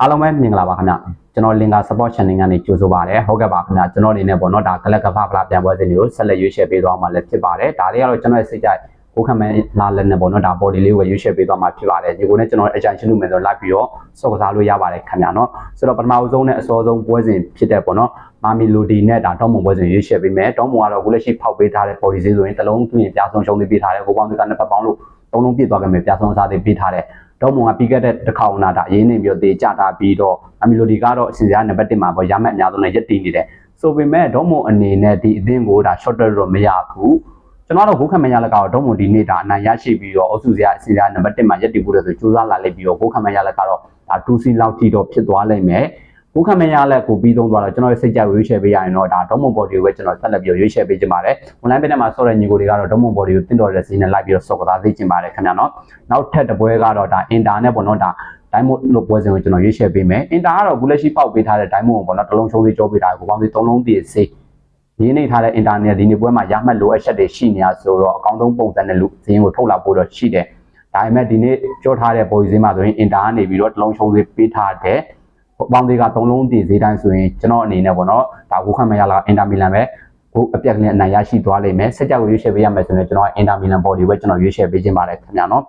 အားလုံးပဲမင်္ဂလာပါခင်ဗျကျွန်တော်လင်္ကာ support channel ကနေကြိုဆိုပါရစေဟုတ်ကဲ့ပါခင်ဗျကျွန်တော်အနေနဲ့ပေါ့နော်ဒါကလပ်ကဖဖလားပြန်ပွဲစဉ်တွေကိုဆက်လက်ရွေးချယ်ပေးသွားမှာလည်းဖြစ်ပါတယ်ဒါလေးကတော့ကျွန်တော်ရဲ့စိတ်ကြိုက်ကိုခံမဲ့လာလက်နဲ့ပေါ့နော်ဒါ body လေးကိုရွေးချယ်ပေးသွားမှာဖြစ်ပါတယ်ဒီကိုနဲ့ကျွန်တော်အကြံရှင်းလို့မယ်ဆိုလိုက်ပြီးတော့စော့ကစားလို့ရပါတယ်ခင်ဗျနော်ဆိုတော့ပထမအဆုံးနဲ့အစောဆုံးပွဲစဉ်ဖြစ်တဲ့ပေါ့နော်မာမီလိုဒီနဲ့ဒါတောင်းမွန်ပွဲစဉ်ရွေးချယ်ပေးမယ်တောင်းမွန်ကတော့ကိုလက်ရှိဖောက်ပေးထားတဲ့ body ဈေးဆိုရင်တစ်လုံးသူ့ရင်ပြားဆုံးရှုံးသေးပေးထားတယ်ကိုပေါင်းတွေကနှစ်ပတ်ပေါင်းလို့ သုံးလုံးပြည့်သွားကြမယ်ပြားဆုံးစားသေးပေးထားတယ်တော့မုံကပြီးခဲ့တဲ့တစ်ခေါက်နာတာအရေးနေပြီးတော့တေကြတာပြီးတော့အမီလိုဒီကတော့အစဉ်စရာနံပါတ်1မှာပေါ့ရမှတ်အများဆုံးနဲ့ရက်တည်နေတယ်ဆိုပေမဲ့တော့မုံအနေနဲ့ဒီအသင်းကိုဒါ short တော့မရဘူးကျွန်တော်တို့ဘုခမရလက်ကတော့တော့မုံဒီနေ့ဒါအနိုင်ရရှိပြီးတော့အုပ်စုစရာအစဉ်စရာနံပါတ်1မှာရက်တည်ဖို့ဆိုကြိုးစားလာလိုက်ပြီးတော့ဘုခမရလက်ကတော့ဒါ 2C လောက်ထိတော့ဖြစ်သွားလိမ့်မယ် ဘုခမရလက်ကိုပြီးသုံးသွားတော့ကျွန်တော်ရဲ့စိတ်ကြိုက်ရွေးချယ်ပေးရရင်တော့ဒါတော့မုံ body ကိုပဲကျွန်တော်ဆက်လက်ပြီးရွေးချယ်ပေးခြင်းပါတယ် online ပင်ထဲမှာဆော့တဲ့ညီကိုတွေကတော့တော့မုံ body ကိုတင့်တော်တဲ့စီးနဲ့လိုက်ပြီးတော့ဆော့ကစားသိခြင်းပါတယ်ခင်ဗျာနော်နောက်ထပ်တစ်ပွဲကတော့ဒါ internet ပေါ့နော်ဒါ diamond လို့ပွဲစဉ်ကိုကျွန်တော်ရွေးချယ်ပေးမယ် inter ကတော့အခုလက်ရှိပေါက်ပေးထားတဲ့ diamond ကိုပေါ့နော်တစ်လုံးချုံးသေးကြောပေးထားတယ်ကိုပေါင်းသေးသုံးလုံးတည်စေးရင်းနေထားတဲ့ internet ဒီနေ့ပွဲမှာရမှတ်လိုအပ်ချက်တွေရှိနေရဆိုတော့အကောင့်သုံးပုံစံနဲ့လူဇင်းကိုထုတ်လာဖို့တော့ရှိတယ်ဒါပေမဲ့ဒီနေ့ကြောထားတဲ့ပေါ်ဈေးမှာဆိုရင် inter ကနေပြီးတော့တစ်လုံးချုံးသေးပေးထားတဲ့ ပေါင်းသေးကသုံးလုံးတည်ဈေးတိုင်းဆိုရင်ကျွန်တော်အနေနဲ့ပေါ့နော်ဒါကိုခံမရလာ inter milan ပဲကိုအပြက်ကလေးအနိုင်ရရှိသွားလိမ့်မယ်ဆက်ကြောက်ရွေးချယ်ပေးရမယ်ဆိုရင်ကျွန်တော်အင်တာမီလန်ဘော်ဒီပဲကျွန်တော်ရွေးချယ်ပေးခြင်းပါတယ်ခင်ဗျာနော်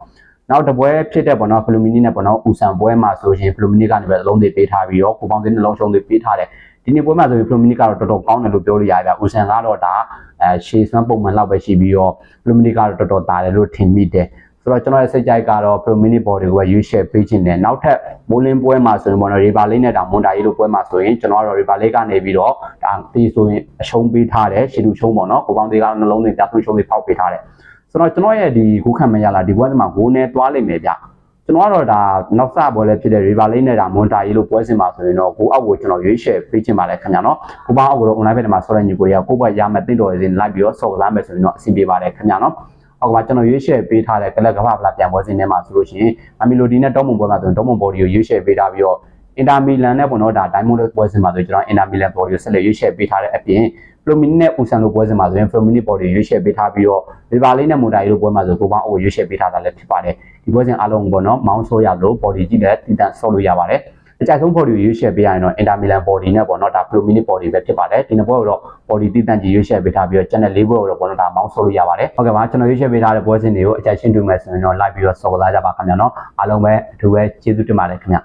နောက်တစ်ပွဲဖြစ်တဲ့ပေါ့နော်ဖလူမီနီနဲ့ပေါ့နော်ဦးဆန်ပွဲမှာဆိုရင်ဖလူမီနီကနေပဲအလုံးသေးပေးထားပြီးတော့ကိုပေါင်းသေးနှလုံးရှုံးသေးပေးထားတယ်ဒီနေ့ပွဲမှာဆိုရင်ဖလူမီနီကတော့တော်တော်ကောင်းတယ်လို့ပြောလို့ရတယ်ဗျဦးဆန်ကတော့ဒါအဲရှေးစွမ်းပုံမှန်လောက်ပဲရှိပြီးတော့ဖလူမီနီကတော့တော်တော်တာတယ်လို့ထင်မိတယ် ဆိုတော့ကျွန်တော်ရဲ့စိတ်ကြိုက်ကတော့ Pro Mini Body ကိုရွေးချယ်ပေးခြင်းနဲ့နောက်ထပ်မိုးလင်းပွဲမှာဆိုရင်ပေါ့နော် River Lake နဲ့ဒါမွန်တာရီလိုပွဲမှာဆိုရင်ကျွန်တော်ကတော့ River Lake ကနေပြီးတော့ဒါတီးဆိုရင်အရှုံးပေးထားတယ်ရှီလူရှုံးပေါ့နော်ကိုပေါင်းသေးကနှလုံးသွင်းပြသွင်းရှုံးသေးဖောက်ပေးထားတယ်ဆိုတော့ကျွန်တော်ရဲ့ဒီခုခံမရလာဒီပွဲမှာဂိုးနဲ့သွားလိမ့်မယ်ဗျကျွန်တော်ကတော့ဒါနောက်စပွဲလည်းဖြစ်တဲ့ River Lake နဲ့ဒါမွန်တာရီလိုပွဲစဉ်မှာဆိုရင်တော့ကိုအောက်ကိုကျွန်တော်ရွေးချယ်ပေးခြင်းပါလဲခင်ဗျာနော်ကိုပေါင်းအောက်ကိုတော့ online ဘက်မှာဆော်ရညီကိုတွေကကိုယ့်ဘက်ရမယ်တင့်တော်ရေးလိုက်ပြီးတော့ဆော်ကစားမယ်ဆိုရင်တော့အဆင်ပြေပါတယ်ခင်ဗျာနော် အောက်ကမှာကျွန်တော်ရွေးချယ်ပေးထားတဲ့ကလပ်ကမ္ဘာပလာပြန်ပွဲစဉ်ထဲမှာဆိုလို့ရှိရင်အမီလိုဒီနဲ့တောမွန်ပွဲမှာဆိုရင်တောမွန်ဘော်ဒီကိုရွေးချယ်ပေးထားပြီးတော့အင်တာမီလန်နဲ့ပေါ့နော်ဒါဒိုင်မွန်ပွဲစဉ်မှာဆိုကျွန်တော်အင်တာမီလန်ဘော်ဒီကိုဆက်လက်ရွေးချယ်ပေးထားတဲ့အပြင်ဖလိုမီနီနဲ့ဦးဆန်လိုပွဲစဉ်မှာဆိုရင်ဖလိုမီနီဘော်ဒီရွေးချယ်ပေးထားပြီးတော့လီဗာလေးနဲ့မွန်တာရီလိုပွဲမှာဆိုကိုပေါင်းအိုရွေးချယ်ပေးထားတာလည်းဖြစ်ပါတယ်ဒီပွဲစဉ်အားလုံးပေါ့နော်မောင်းဆိုးရလို့ဘော်ဒီကြည့်တဲ့တည်တံ့ဆော့လို့ရပါတယ် အကြိုက်ဆုံး body ကိုရွေးချယ်ပေးရရင်တော့ Inter Milan body နဲ့ပေါ့နော်ဒါ Pro Mini body ပဲဖြစ်ပါတယ်ဒီနှစ်ပွဲကိုတော့ body တည်တံ့ကြီးရွေးချယ်ပေးထားပြီးတော့ channel ၄ပွဲကိုတော့ပေါ့နော်ဒါမောင်းဆိုးလို့ရပါတယ်ဟုတ်ကဲ့ပါကျွန်တော်ရွေးချယ်ပေးထားတဲ့ပွဲစဉ်တွေကိုအကြိုက်ရှင်းတွေ့မယ်ဆိုရင်တော့ like ပြီးတော့စော်ကစားကြပါခင်ဗျာနော်အားလုံးပဲအထူးပဲကျေးဇူးတင်ပါတယ်ခင်ဗျ